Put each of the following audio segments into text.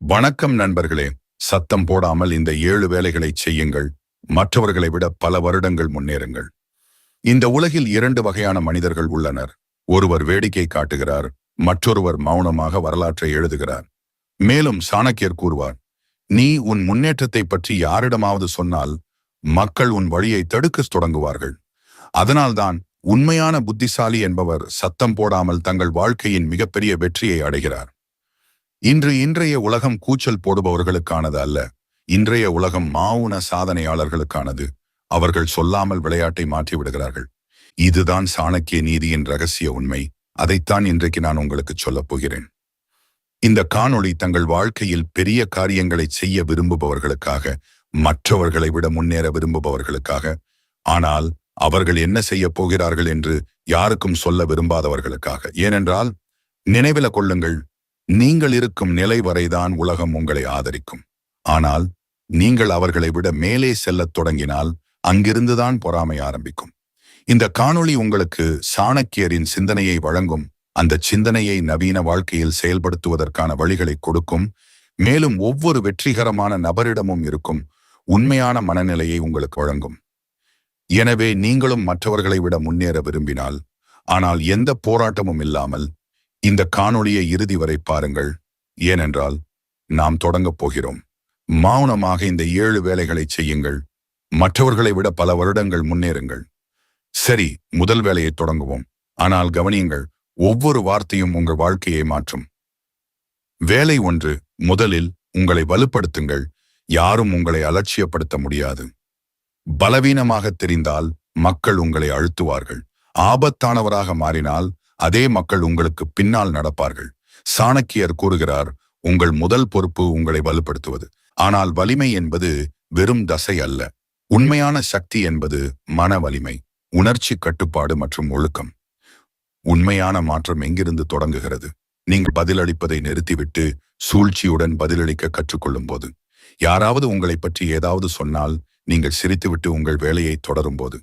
வணக்கம் நண்பர்களே. சத்தம் போடாமல் இந்த ஏழு வேலைகளை செய்யுங்கள். மற்றவர்களை விட பல வருடங்கள் முன்னேறுங்கள். இந்த உலகில் இரண்டு வகையான மனிதர்கள் உள்ளனர். ஒருவர் வேடிக்கை காட்டுகிறார். மற்றொருவர் மௌனமாக வரலாற்றை எழுதுகிறார். மேலும் சாணக்கியர் கூறுவார் நீ உன் முன்னேற்றத்தை பற்றி யாரிடமாவது சொன்னால் மக்கள் உன் வழியை தடுக்க தொடங்குவார்கள். அதனால்தான் உண்மையான புத்திசாலி என்பவர் சத்தம் போடாமல் தங்கள் வாழ்க்கையின் மிகப்பெரிய வெற்றியை அடைகிறார். இன்று இன்றைய உலகம் கூச்சல் போடுபவர்களுக்கானது அல்ல இன்றைய உலகம் மாவுன சாதனையாளர்களுக்கானது. அவர்கள் சொல்லாமல் விளையாட்டை மாற்றி விடுகிறார்கள். இதுதான் சாணக்கிய நீதியின் ரகசிய உண்மை. அதைத்தான் இன்றைக்கு நான் உங்களுக்கு சொல்லப் போகிறேன். இந்த காணொளி தங்கள் வாழ்க்கையில் பெரிய காரியங்களை செய்ய விரும்புபவர்களுக்காக மற்றவர்களை விட முன்னேற விரும்புபவர்களுக்காக ஆனால் அவர்கள் என்ன செய்ய போகிறார்கள் என்று யாருக்கும் சொல்ல விரும்பாதவர்களுக்காக. ஏனென்றால் நினைவில கொள்ளுங்கள் நீங்கள் இருக்கும் நிலை வரைதான் உலகம் உங்களை ஆதரிக்கும். ஆனால் நீங்கள் அவர்களை விட மேலே செல்லத் தொடங்கினால் அங்கிருந்துதான் பொறாமை ஆரம்பிக்கும். இந்த காணொளி உங்களுக்கு சாணக்கியரின் சிந்தனையை வழங்கும் அந்த சிந்தனையை நவீன வாழ்க்கையில் செயல்படுத்துவதற்கான வழிகளை கொடுக்கும் மேலும் ஒவ்வொரு வெற்றிகரமான நபரிடமும் இருக்கும் உண்மையான மனநிலையை உங்களுக்கு வழங்கும். எனவே நீங்களும் மற்றவர்களை விட முன்னேற விரும்பினால் ஆனால் எந்த போராட்டமும் இல்லாமல் இந்த காணொளியை இறுதி வரை பாருங்கள். ஏனென்றால் நாம் தொடங்கப் போகிறோம். மௌனமாக இந்த ஏழு வேலைகளை செய்யுங்கள். மற்றவர்களை விட பல வருடங்கள் முன்னேறுங்கள். சரி முதல் வேலையை தொடங்குவோம். ஆனால் கவனியுங்கள் ஒவ்வொரு வார்த்தையும் உங்கள் வாழ்க்கையை மாற்றும். வேலை ஒன்று முதலில் உங்களை வலுப்படுத்துங்கள். யாரும் உங்களை அலட்சியப்படுத்த முடியாது. பலவீனமாக தெரிந்தால் மக்கள் உங்களை அழுத்துவார்கள். ஆபத்தானவராக மாறினால் அதே மக்கள் உங்களுக்கு பின்னால் நடப்பார்கள். சாணக்கியர் கூறுகிறார் உங்கள் முதல் பொறுப்பு உங்களை வலுப்படுத்துவது. ஆனால் வலிமை என்பது வெறும் தசை அல்ல. உண்மையான சக்தி என்பது மன வலிமை உணர்ச்சி கட்டுப்பாடு மற்றும் ஒழுக்கம். உண்மையான மாற்றம் எங்கிருந்து தொடங்குகிறது? நீங்கள் பதிலளிப்பதை நிறுத்திவிட்டு சூழ்ச்சியுடன் பதிலளிக்க கற்றுக்கொள்ளும் போது யாராவது உங்களை பற்றி ஏதாவது சொன்னால் நீங்கள் சிரித்துவிட்டு உங்கள் வேலையை தொடரும் போது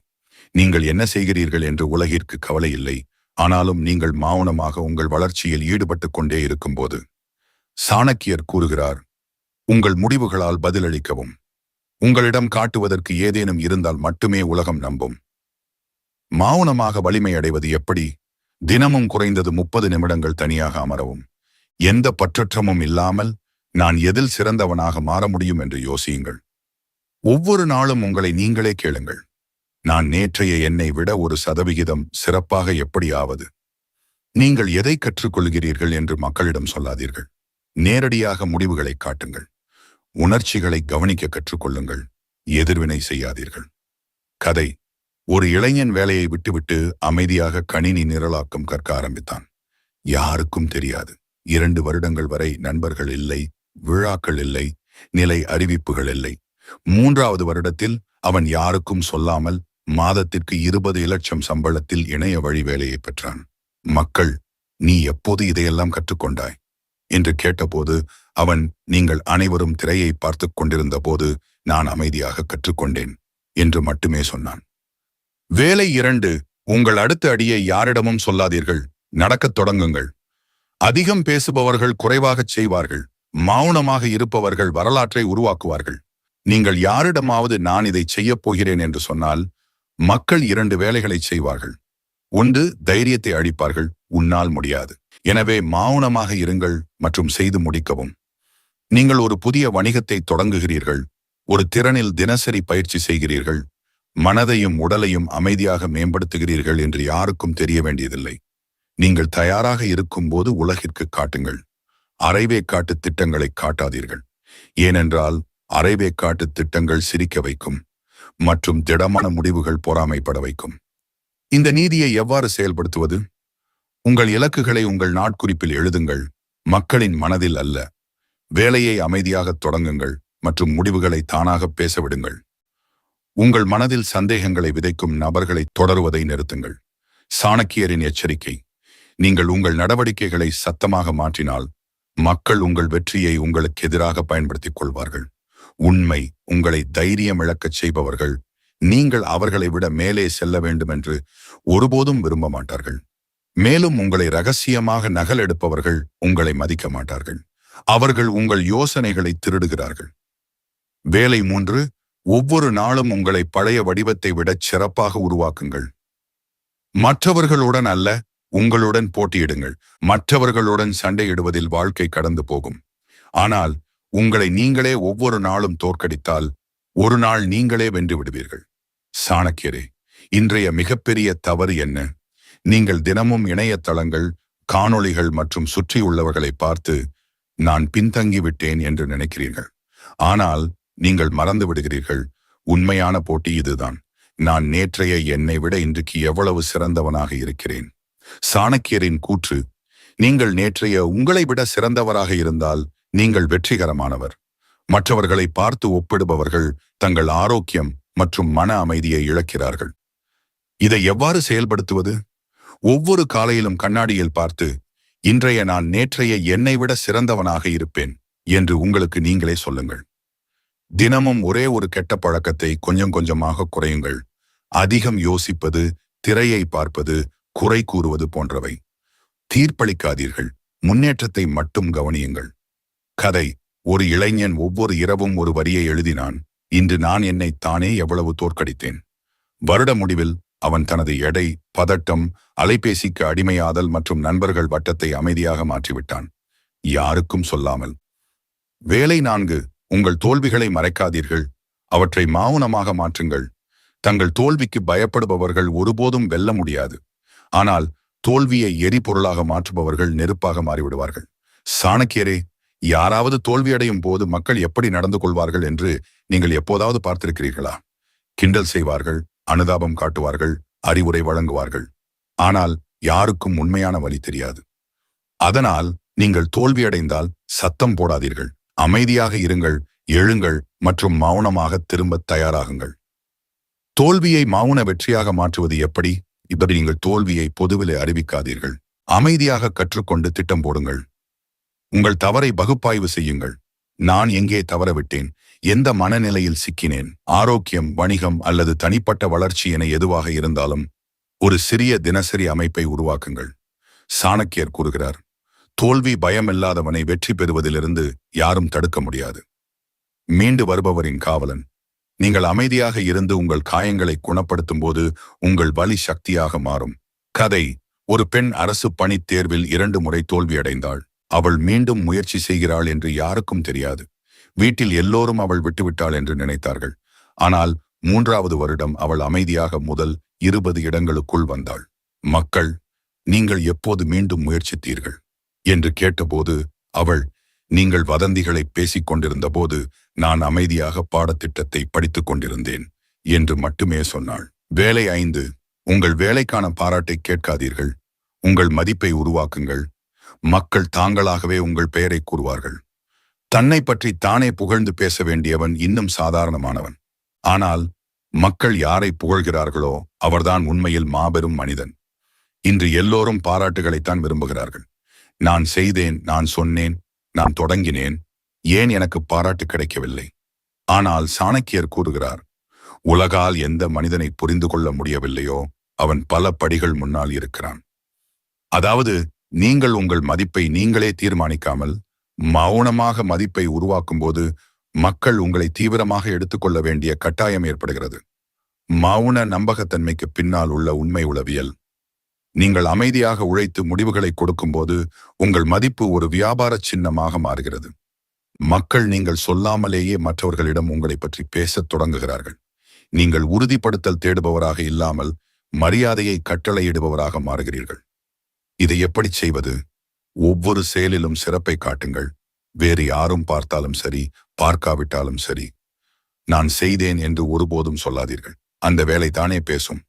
நீங்கள் என்ன செய்கிறீர்கள் என்று உலகிற்கு கவலை இல்லை. ஆனாலும் நீங்கள் மௌனமாக உங்கள் வளர்ச்சியில் ஈடுபட்டுக் கொண்டே இருக்கும்போது சாணக்கியர் கூறுகிறார் உங்கள் முடிவுகளால் பதிலளிக்கவும். உங்களிடம் காட்டுவதற்கு ஏதேனும் இருந்தால் மட்டுமே உலகம் நம்பும். மௌனமாக வலிமை அடைவது எப்படி? தினமும் குறைந்தது முப்பது நிமிடங்கள் தனியாக அமரவும். எந்த பற்றற்றமும் இல்லாமல் நான் எதில் சிறந்தவனாக மாற முடியும்? என்று யோசியுங்கள். ஒவ்வொரு நாளும் உங்களை நீங்களே கேளுங்கள். நான் நேற்றைய என்னை விட ஒரு சதவிகிதம் சிறப்பாக எப்படி ஆவது நீங்கள் எதை கற்றுக்கொள்கிறீர்கள் என்று மக்களிடம் சொல்லாதீர்கள். நேரடியாக முடிவுகளை காட்டுங்கள். உணர்ச்சிகளை கவனிக்க கற்றுக்கொள்ளுங்கள். எதிர்வினை செய்யாதீர்கள். கதை. ஒரு இளைஞன் வேலையை விட்டுவிட்டு அமைதியாக கணினி நிரலாக்கம் கற்க ஆரம்பித்தான். யாருக்கும் தெரியாது. இரண்டு வருடங்கள் வரை நண்பர்கள் இல்லை விழாக்கள் இல்லை நிலை அறிவிப்புகள் இல்லை. மூன்றாவது வருடத்தில் அவன் யாருக்கும் சொல்லாமல் மாதத்திற்கு இருபது இலட்சம் சம்பளத்தில் இணைய வழி வேலையை பெற்றான். மக்கள் நீ எப்போது இதையெல்லாம் கற்றுக்கொண்டாய்? என்று கேட்டபோது அவன் நீங்கள் அனைவரும் திரையை பார்த்து கொண்டிருந்த போது நான் அமைதியாக கற்றுக்கொண்டேன் என்று மட்டுமே சொன்னான். வேலை இரண்டு உங்கள் அடுத்த அடியை யாரிடமும் சொல்லாதீர்கள். நடக்கத் தொடங்குங்கள். அதிகம் பேசுபவர்கள் குறைவாகச் செய்வார்கள். மௌனமாக இருப்பவர்கள் வரலாற்றை உருவாக்குவார்கள். நீங்கள் யாரிடமாவது நான் இதை செய்யப் போகிறேன் என்று சொன்னால் மக்கள் இரண்டு வேலைகளை செய்வார்கள். ஒன்று தைரியத்தை அழிப்பார்கள் உன்னால் முடியாது. எனவே மௌனமாக இருங்கள் மற்றும் செய்து முடிக்கவும். நீங்கள் ஒரு புதிய வணிகத்தை தொடங்குகிறீர்கள் ஒரு திறனில் தினசரி பயிற்சி செய்கிறீர்கள் மனதையும் உடலையும் அமைதியாக மேம்படுத்துகிறீர்கள் என்று யாருக்கும் தெரிய வேண்டியதில்லை. நீங்கள் தயாராக இருக்கும்போது உலகிற்கு காட்டுங்கள். அரைவே காட்டு திட்டங்களை காட்டாதீர்கள். ஏனென்றால் அரைவே காட்டு திட்டங்கள் சிரிக்க வைக்கும். மற்றும் திடமான முடிவுகள் பொறாமைப்பட வைக்கும். இந்த நீதியை எவ்வாறு செயல்படுத்துவது? உங்கள் இலக்குகளை உங்கள் நாட்குறிப்பில் எழுதுங்கள். மக்களின் மனதில் அல்ல. வேலையை அமைதியாக தொடங்குங்கள் மற்றும் முடிவுகளை தானாக பேசவிடுங்கள். உங்கள் மனதில் சந்தேகங்களை விதைக்கும் நபர்களை தொடருவதை நிறுத்துங்கள். சாணக்கியரின் எச்சரிக்கை நீங்கள் உங்கள் நடவடிக்கைகளை சத்தமாக மாற்றினால் மக்கள் உங்கள் வெற்றியை உங்களுக்கு எதிராக பயன்படுத்திக் கொள்வார்கள். உண்மை உங்களை தைரியம் இழக்கச் செய்பவர்கள். நீங்கள் அவர்களை விட மேலே செல்ல வேண்டும் என்று ஒருபோதும் விரும்ப மாட்டார்கள். மேலும் உங்களை ரகசியமாக நகல் எடுப்பவர்கள் உங்களை மதிக்க மாட்டார்கள். அவர்கள் உங்கள் யோசனைகளை திருடுகிறார்கள். வேலை மூன்று ஒவ்வொரு நாளும் உங்களை பழைய வடிவத்தை விடச் சிறப்பாக உருவாக்குங்கள். மற்றவர்களுடன் அல்ல உங்களுடன் போட்டியிடுங்கள். மற்றவர்களுடன் சண்டையிடுவதில் வாழ்க்கை கடந்து போகும். ஆனால் உங்களை நீங்களே ஒவ்வொரு நாளும் தோற்கடித்தால் ஒரு நாள் நீங்களே வென்று விடுவீர்கள். சாணக்கியரே இன்றைய மிகப்பெரிய தவறு என்ன? நீங்கள் தினமும் இணையதளங்கள் காணொளிகள் மற்றும் சுற்றியுள்ளவர்களை பார்த்து நான் பின்தங்கி விட்டேன் என்று நினைக்கிறீர்கள். ஆனால் நீங்கள் மறந்து விடுகிறீர்கள். உண்மையான போட்டி இதுதான். நான் நேற்றைய என்னை விட இன்றைக்கு எவ்வளவு சிறந்தவனாக இருக்கிறேன். சாணக்கியரின் கூற்று நீங்கள் நேற்றைய உங்களை விட சிறந்தவராக இருந்தால் நீங்கள் வெற்றிகரமானவர். மற்றவர்களை பார்த்து ஒப்பிடுபவர்கள் தங்கள் ஆரோக்கியம் மற்றும் மன அமைதியை இழக்கிறார்கள். இதை எவ்வாறு செயல்படுத்துவது? ஒவ்வொரு காலையிலும் கண்ணாடியில் பார்த்து இன்றைய நான் நேற்றைய என்னை விட சிறந்தவனாக இருப்பேன் என்று உங்களுக்கு நீங்களே சொல்லுங்கள். தினமும் ஒரே ஒரு கெட்ட பழக்கத்தை கொஞ்சம் கொஞ்சமாக குறையுங்கள். அதிகம் யோசிப்பது திரையை பார்ப்பது குறை கூறுவது போன்றவை. தீர்ப்பளிக்காதீர்கள். முன்னேற்றத்தை மட்டும் கவனியுங்கள். கதை. ஒரு இளைஞன் ஒவ்வொரு இரவும் ஒரு வரியை எழுதினான். இன்று நான் என்னை தானே எவ்வளவு தோற்கடித்தேன். வருட முடிவில் அவன் தனது எடை பதட்டம் அலைபேசிக்கு அடிமையாதல் மற்றும் நண்பர்கள் வட்டத்தை அமைதியாக மாற்றிவிட்டான். யாருக்கும் சொல்லாமல். வேலை நான்கு. உங்கள் தோல்விகளை மறைக்காதீர்கள். அவற்றை மௌனமாக மாற்றுங்கள். தங்கள் தோல்விக்கு பயப்படுபவர்கள் ஒருபோதும் வெல்ல முடியாது. ஆனால் தோல்வியை எரிபொருளாக மாற்றுபவர்கள் நெருப்பாக மாறிவிடுவார்கள். சாணக்கியரே யாராவது தோல்வியடையும் போது மக்கள் எப்படி நடந்து கொள்வார்கள் என்று நீங்கள் எப்போதாவது பார்த்திருக்கிறீர்களா? கிண்டல் செய்வார்கள் அனுதாபம் காட்டுவார்கள் அறிவுரை வழங்குவார்கள். ஆனால் யாருக்கும் உண்மையான வழி தெரியாது. அதனால் நீங்கள் தோல்வியடைந்தால் சத்தம் போடாதீர்கள். அமைதியாக இருங்கள் எழுங்கள் மற்றும் மௌனமாக திரும்ப தயாராகுங்கள். தோல்வியை மௌன வெற்றியாக மாற்றுவது எப்படி? இப்படி நீங்கள் தோல்வியை பொதுவிலே அறிவிக்காதீர்கள். அமைதியாக கற்றுக்கொண்டு திட்டம் போடுங்கள். உங்கள் தவறை பகுப்பாய்வு செய்யுங்கள். நான் எங்கே தவறவிட்டேன்? எந்த மனநிலையில் சிக்கினேன்? ஆரோக்கியம் வணிகம் அல்லது தனிப்பட்ட வளர்ச்சி என எதுவாக இருந்தாலும் ஒரு சிறிய தினசரி அமைப்பை உருவாக்குங்கள். சாணக்கியர் கூறுகிறார் தோல்வி பயமில்லாதவனை வெற்றி பெறுவதிலிருந்து யாரும் தடுக்க முடியாது. மீண்டு வருபவரின் காவலன். நீங்கள் அமைதியாக இருந்து உங்கள் காயங்களை குணப்படுத்தும் போது உங்கள் வலி சக்தியாக மாறும். கதை ஒரு பெண் அரசு பணித் தேர்வில் இரண்டு முறை தோல்வியடைந்தாள். அவள் மீண்டும் முயற்சி செய்கிறாள் என்று யாருக்கும் தெரியாது. வீட்டில் எல்லோரும் அவள் விட்டுவிட்டாள் என்று நினைத்தார்கள். ஆனால் மூன்றாவது வருடம் அவள் அமைதியாக முதல் இருபது இடங்களுக்குள் வந்தாள். மக்கள் நீங்கள் எப்போது மீண்டும் முயற்சித்தீர்கள்? என்று கேட்டபோது அவள் நீங்கள் வதந்திகளை பேசிக் கொண்டிருந்தபோது நான் அமைதியாக பாடத்திட்டத்தை படித்துக் கொண்டிருந்தேன் என்று மட்டுமே சொன்னாள். வேலை ஐந்து உங்கள் வேலைக்கான பாராட்டை கேட்காதீர்கள். உங்கள் மதிப்பை உருவாக்குங்கள். மக்கள் தாங்களாகவே உங்கள் பெயரை கூறுவார்கள். தன்னை பற்றி தானே புகழ்ந்து பேச வேண்டியவன் இன்னும் சாதாரணமானவன். ஆனால் மக்கள் யாரை புகழ்கிறார்களோ அவர்தான் உண்மையில் மாபெரும் மனிதன். இன்று எல்லோரும் பாராட்டுகளைத்தான் விரும்புகிறார்கள். நான் செய்தேன் நான் சொன்னேன் நான் தொடங்கினேன். ஏன் எனக்கு பாராட்டு கிடைக்கவில்லை? ஆனால் சாணக்கியர் கூறுகிறார் உலகால் எந்த மனிதனை புரிந்து கொள்ள முடியவில்லையோ அவன் பல படிகள் முன்னால் இருக்கிறான். அதாவது நீங்கள் உங்கள் மதிப்பை நீங்களே தீர்மானிக்காமல் மௌனமாக மதிப்பை உருவாக்கும் போது மக்கள் உங்களை தீவிரமாக எடுத்துக்கொள்ள வேண்டிய கட்டாயம் ஏற்படுகிறது. மௌன நம்பகத்தன்மைக்கு பின்னால் உள்ள உண்மை உளவியல். நீங்கள் அமைதியாக உழைத்து முடிவுகளை கொடுக்கும்போது உங்கள் மதிப்பு ஒரு வியாபார சின்னமாக மாறுகிறது. மக்கள் நீங்கள் சொல்லாமலேயே மற்றவர்களிடம் உங்களை பற்றி பேசத் தொடங்குகிறார்கள். நீங்கள் உறுதிப்படுத்தல் தேடுபவராக இல்லாமல் மரியாதையை கட்டளையிடுபவராக மாறுகிறீர்கள். இதை எப்படி செய்வது? ஒவ்வொரு செயலிலும் சிறப்பை காட்டுங்கள். வேறு யாரும் பார்த்தாலும் சரி பார்க்காவிட்டாலும் சரி. நான் செய்தேன் என்று ஒருபோதும் சொல்லாதீர்கள். அந்த வேலை தானே பேசும்.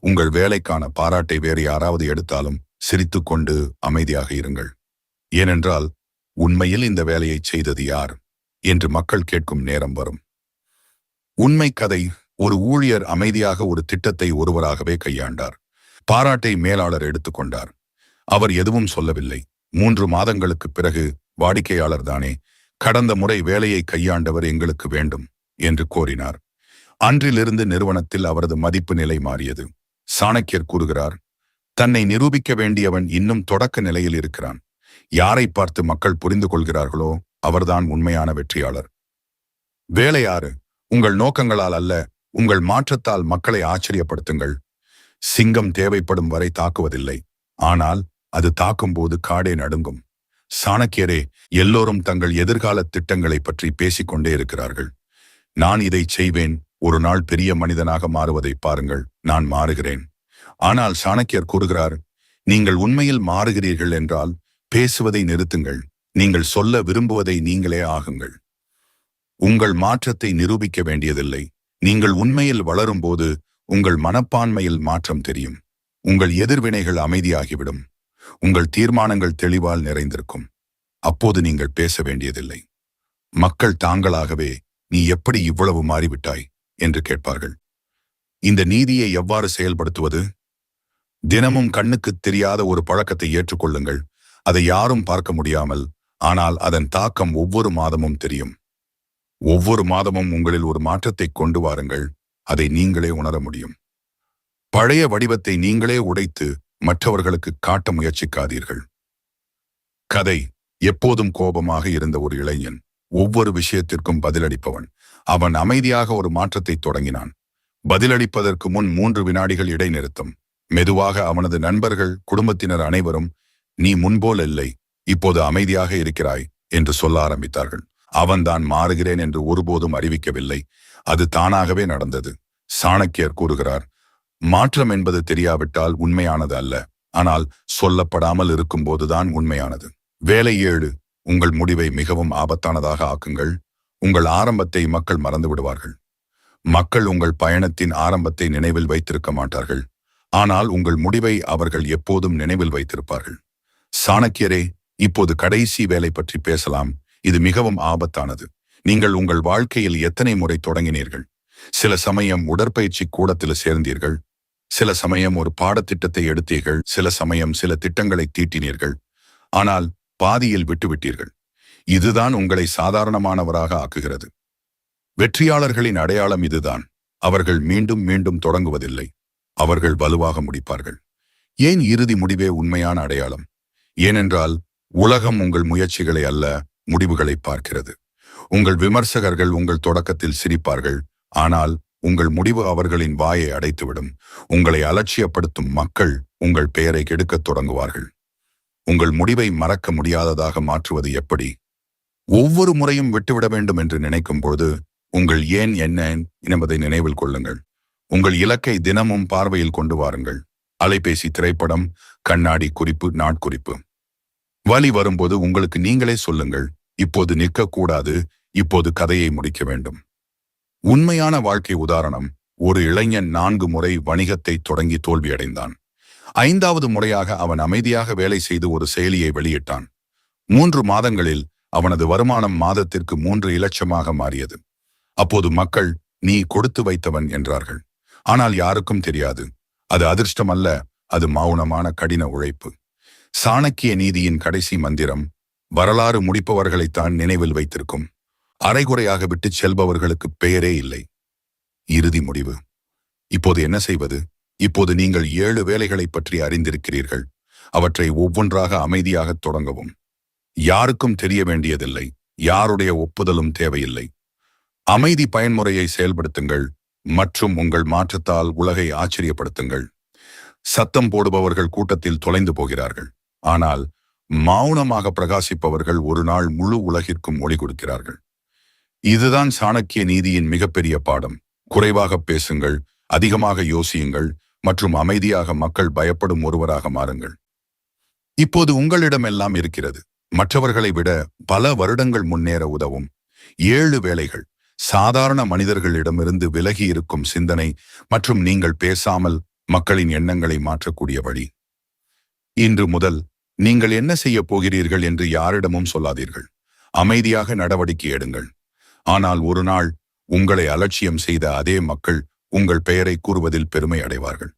உங்கள் வேலைக்கான பாராட்டை வேறு யாராவது எடுத்தாலும் சிரித்துக்கொண்டு அமைதியாக இருங்கள். ஏனென்றால் உண்மையில் இந்த வேலையை செய்தது யார்? என்று மக்கள் கேட்கும் நேரம் வரும். உண்மை கதை ஒரு ஊழியர் அமைதியாக ஒரு திட்டத்தை ஒருவராகவே கையாண்டார். பாராட்டை மேலாளர் எடுத்துக்கொண்டார் அவர் எதுவும் சொல்லவில்லை. மூன்று மாதங்களுக்கு பிறகு வாடிக்கையாளர் தானே கடந்த முறை வேலையை கையாண்டவர் எங்களுக்கு வேண்டும் என்று கோரினார். அன்றிலிருந்து நிறுவனத்தில் அவரது மதிப்பு நிலை மாறியது. சாணக்கியர் கூறுகிறார் தன்னை நிரூபிக்க வேண்டியவன் இன்னும் தொடக்க நிலையில் இருக்கிறான். யாரை பார்த்து மக்கள் புரிந்து கொள்கிறார்களோ அவர்தான் உண்மையான வெற்றியாளர். வேலையாறு உங்கள் நோக்கங்களால் அல்ல உங்கள் மாற்றத்தால் மக்களை ஆச்சரியப்படுத்துங்கள். சிங்கம் தேவைப்படும் வரை தாக்குவதில்லை. ஆனால் அது தாக்கும்போது காடே நடுங்கும். சாணக்கியரே எல்லோரும் தங்கள் எதிர்கால திட்டங்களை பற்றி பேசிக்கொண்டே இருக்கிறார்கள். நான் இதை செய்வேன். ஒரு நாள் பெரிய மனிதனாக மாறுவதை பாருங்கள். நான் மாறுகிறேன். ஆனால் சாணக்கியர் கூறுகிறார் நீங்கள் உண்மையில் மாறுகிறீர்கள் என்றால் பேசுவதை நிறுத்துங்கள். நீங்கள் சொல்ல விரும்புவதை நீங்களே ஆகுங்கள். உங்கள் மாற்றத்தை நிரூபிக்க வேண்டியதில்லை. நீங்கள் உண்மையில் வளரும்போது உங்கள் மனப்பான்மையில் மாற்றம் தெரியும். உங்கள் எதிர்வினைகள் அமைதியாகிவிடும். உங்கள் தீர்மானங்கள் தெளிவால் நிறைந்திருக்கும். அப்போது நீங்கள் பேச வேண்டியதில்லை. மக்கள் தாங்களாகவே நீ எப்படி இவ்வளவு மாறிவிட்டாய்? என்று கேட்பார்கள். இந்த நீதியை எவ்வாறு செயல்படுத்துவது? தினமும் கண்ணுக்குத் தெரியாத ஒரு பழக்கத்தை ஏற்றுக்கொள்ளுங்கள். அதை யாரும் பார்க்க முடியாமல் ஆனால் அதன் தாக்கம் ஒவ்வொரு மாதமும் தெரியும். ஒவ்வொரு மாதமும் உங்களில் ஒரு மாற்றத்தை கொண்டு வாருங்கள். அதை நீங்களே உணர முடியும். பழைய வடிவத்தை நீங்களே உடைத்து மற்றவர்களுக்கு காட்ட முயற்சிக்காதீர்கள். கதை எப்போதும் கோபமாக இருந்த ஒரு இளைஞன் ஒவ்வொரு விஷயத்திற்கும் பதிலளிப்பவன். அவன் அமைதியாக ஒரு மாற்றத்தை தொடங்கினான். பதிலளிப்பதற்கு முன் மூன்று வினாடிகள் இடைநிறுத்தம். மெதுவாக அவனது நண்பர்கள் குடும்பத்தினர் அனைவரும் நீ முன்போல் இல்லை இப்போது அமைதியாக இருக்கிறாய் என்று சொல்ல ஆரம்பித்தார்கள். அவன்தான் மாறுகிறேன் என்று ஒருபோதும் அறிவிக்கவில்லை. அது தானாகவே நடந்தது. சாணக்கியர் கூறுகிறார் மாற்றம் என்பது தெரியாவிட்டால் உண்மையானது அல்ல. ஆனால் சொல்லப்படாமல் இருக்கும்போதுதான் உண்மையானது. வேலை ஏழு உங்கள் முடிவை மிகவும் ஆபத்தானதாக ஆக்குங்கள். உங்கள் ஆரம்பத்தை மக்கள் மறந்து விடுவார்கள். மக்கள் உங்கள் பயணத்தின் ஆரம்பத்தை நினைவில் வைத்திருக்க மாட்டார்கள். ஆனால் உங்கள் முடிவை அவர்கள் எப்போதும் நினைவில் வைத்திருப்பார்கள். சாணக்கியரே இப்போது கடைசி வேலை பற்றி பேசலாம். இது மிகவும் ஆபத்தானது. நீங்கள் உங்கள் வாழ்க்கையில் எத்தனை முறை தொடங்கினீர்கள்? சில சமயம் உடற்பயிற்சி கூடத்தில் சேர்ந்தீர்கள். சில சமயம் ஒரு பாடத்திட்டத்தை எடுத்தீர்கள் சில சமயம் சில திட்டங்களை தீட்டினீர்கள். ஆனால் பாதியில் விட்டுவிட்டீர்கள். இதுதான் உங்களை சாதாரணமானவராக ஆக்குகிறது. வெற்றியாளர்களின் அடையாளம் இதுதான். அவர்கள் மீண்டும் மீண்டும் தொடங்குவதில்லை. அவர்கள் வலுவாக முடிப்பார்கள். ஏன் இறுதி முடிவே உண்மையான அடையாளம்? ஏனென்றால் உலகம் உங்கள் முயற்சிகளை அல்ல முடிவுகளை பார்க்கிறது. உங்கள் விமர்சகர்கள் உங்கள் தொடக்கத்தில் சிரிப்பார்கள். ஆனால் உங்கள் முடிவு அவர்களின் வாயை அடைத்துவிடும். உங்களை அலட்சியப்படுத்தும் மக்கள் உங்கள் பெயரை கெடுக்கத் தொடங்குவார்கள். உங்கள் முடிவை மறக்க முடியாததாக மாற்றுவது எப்படி? ஒவ்வொரு முறையும் விட்டுவிட வேண்டும் என்று நினைக்கும் பொழுது உங்கள் ஏன் என்ன என்பதை நினைவில் கொள்ளுங்கள். உங்கள் இலக்கை தினமும் பார்வையில் கொண்டு வாருங்கள். அலைபேசி திரைப்படம் கண்ணாடி குறிப்பு நாட்குறிப்பு. வலி வரும்போது உங்களுக்கு நீங்களே சொல்லுங்கள் இப்போது நிற்கக்கூடாது இப்போது கதையை முடிக்க வேண்டும். உண்மையான வாழ்க்கை உதாரணம் ஒரு இளைஞன் நான்கு முறை வணிகத்தை தொடங்கி தோல்வியடைந்தான். ஐந்தாவது முறையாக அவன் அமைதியாக வேலை செய்து ஒரு செயலியை வெளியிட்டான். மூன்று மாதங்களில் அவனது வருமானம் மாதத்திற்கு மூன்று இலட்சமாக மாறியது. அப்போது மக்கள் நீ கொடுத்து வைத்தவன் என்றார்கள். ஆனால் யாருக்கும் தெரியாது. அது அதிர்ஷ்டம் அல்ல அது மௌனமான கடின உழைப்பு. சாணக்கிய நீதியின் கடைசி மந்திரம் வரலாறு முடிப்பவர்களைத்தான் நினைவில் வைத்திருக்கும். அரைகுறையாக விட்டு செல்பவர்களுக்கு பெயரே இல்லை. இறுதி முடிவு. இப்போது என்ன செய்வது? இப்போது நீங்கள் ஏழு வேலைகளை பற்றி அறிந்திருக்கிறீர்கள். அவற்றை ஒவ்வொன்றாக அமைதியாக தொடங்கவும். யாருக்கும் தெரிய வேண்டியதில்லை. யாருடைய ஒப்புதலும் தேவையில்லை. அமைதி பயன்முறையை செயல்படுத்துங்கள். மற்றும் உங்கள் மாற்றத்தால் உலகை ஆச்சரியப்படுத்துங்கள். சத்தம் போடுபவர்கள் கூட்டத்தில் தொலைந்து போகிறார்கள். ஆனால் மௌனமாக பிரகாசிப்பவர்கள் ஒரு நாள் முழு உலகிற்கும் ஒளி கொடுக்கிறார்கள். இதுதான் சாணக்கிய நீதியின் மிகப்பெரிய பாடம். குறைவாக பேசுங்கள் அதிகமாக யோசியுங்கள் மற்றும் அமைதியாக மக்கள் பயப்படும் ஒருவராக மாறுங்கள். இப்போது உங்களிடம் எல்லாம் இருக்கிறது. மற்றவர்களை விட பல வருடங்கள் முன்னேற உதவும். ஏழு வேலைகள் சாதாரண மனிதர்களிடமிருந்து விலகி இருக்கும் சிந்தனை மற்றும் நீங்கள் பேசாமல் மக்களின் எண்ணங்களை மாற்றக்கூடிய வழி. இன்று முதல் நீங்கள் என்ன செய்ய போகிறீர்கள் என்று யாரிடமும் சொல்லாதீர்கள். அமைதியாக நடவடிக்கை எடுங்கள். ஆனால் ஒரு நாள் உங்களை அலட்சியம் செய்த அதே மக்கள் உங்கள் பெயரை கூறுவதில் பெருமை அடைவார்கள்.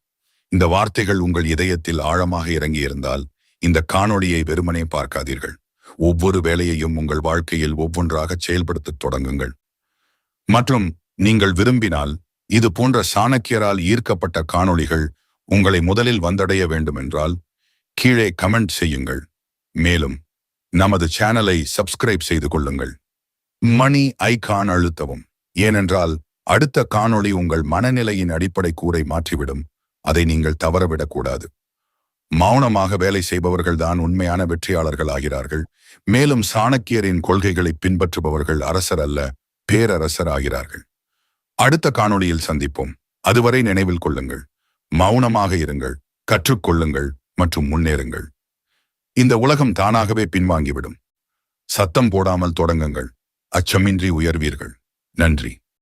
இந்த வார்த்தைகள் உங்கள் இதயத்தில் ஆழமாக இறங்கியிருந்தால் இந்த காணொளியை வெறுமனே பார்க்காதீர்கள். ஒவ்வொரு வேலையையும் உங்கள் வாழ்க்கையில் ஒவ்வொன்றாக செயல்படுத்தத் தொடங்குங்கள். மற்றும் நீங்கள் விரும்பினால் இது போன்ற சாணக்கியரால் ஈர்க்கப்பட்ட காணொளிகள் உங்களை முதலில் வந்தடைய வேண்டுமென்றால் கீழே கமெண்ட் செய்யுங்கள். மேலும் நமது சேனலை சப்ஸ்கிரைப் செய்து கொள்ளுங்கள். மணி ஐகான் அழுத்தவும். ஏனென்றால் அடுத்த காணொளி உங்கள் மனநிலையின் அடிப்படை கூரை மாற்றிவிடும். அதை நீங்கள் தவறவிடக்கூடாது மௌனமாக வேலை செய்பவர்கள்தான் உண்மையான வெற்றியாளர்கள் ஆகிறார்கள். மேலும் சாணக்கியரின் கொள்கைகளை பின்பற்றுபவர்கள் அரசர் அல்ல பேரரசர் ஆகிறார்கள். அடுத்த காணொளியில் சந்திப்போம். அதுவரை நினைவில் கொள்ளுங்கள். மௌனமாக இருங்கள். கற்றுக்கொள்ளுங்கள் மற்றும் முன்னேறுங்கள். இந்த உலகம் தானாகவே பின்வாங்கிவிடும். சத்தம் போடாமல் தொடங்குங்கள். அச்சமின்றி உயர்வீர்கள். நன்றி.